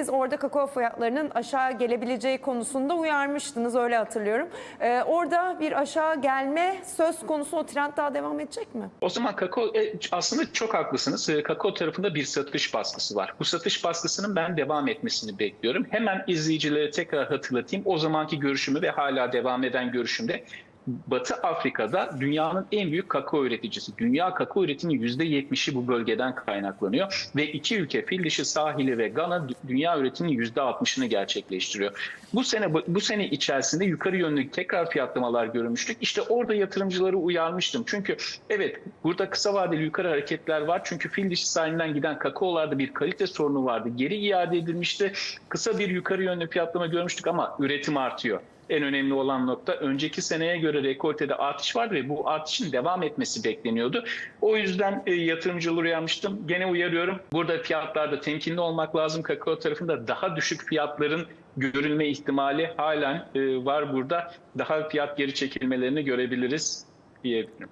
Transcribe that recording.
siz orada kakao fiyatlarının aşağı gelebileceği konusunda uyarmıştınız öyle hatırlıyorum. Ee, orada bir aşağı gelme söz konusu o trend daha devam edecek mi? O zaman kakao e, aslında çok haklısınız. E, Kakao tarafında bir satış baskısı var. Bu satış baskısının ben devam etmesini bekliyorum. Hemen izleyicilere tekrar hatırlatayım. O zamanki görüşümü ve hala devam eden görüşümde Batı Afrika'da dünyanın en büyük kakao üreticisi. Dünya kakao üretiminin %70'i bu bölgeden kaynaklanıyor. Ve iki ülke fil sahili ve Gana dü- dünya üretiminin %60'ını gerçekleştiriyor. Bu sene bu sene içerisinde yukarı yönlü tekrar fiyatlamalar görmüştük. İşte orada yatırımcıları uyarmıştım. Çünkü evet burada kısa vadeli yukarı hareketler var. Çünkü fil dişi sahilinden giden kakaolarda bir kalite sorunu vardı. Geri iade edilmişti. Kısa bir yukarı yönlü fiyatlama görmüştük ama üretim artıyor en önemli olan nokta önceki seneye göre rekoltede artış vardı ve bu artışın devam etmesi bekleniyordu. O yüzden e, yatırımcıları uyarmıştım. Gene uyarıyorum. Burada fiyatlarda temkinli olmak lazım. Kakao tarafında daha düşük fiyatların görülme ihtimali halen e, var burada. Daha fiyat geri çekilmelerini görebiliriz diyebilirim.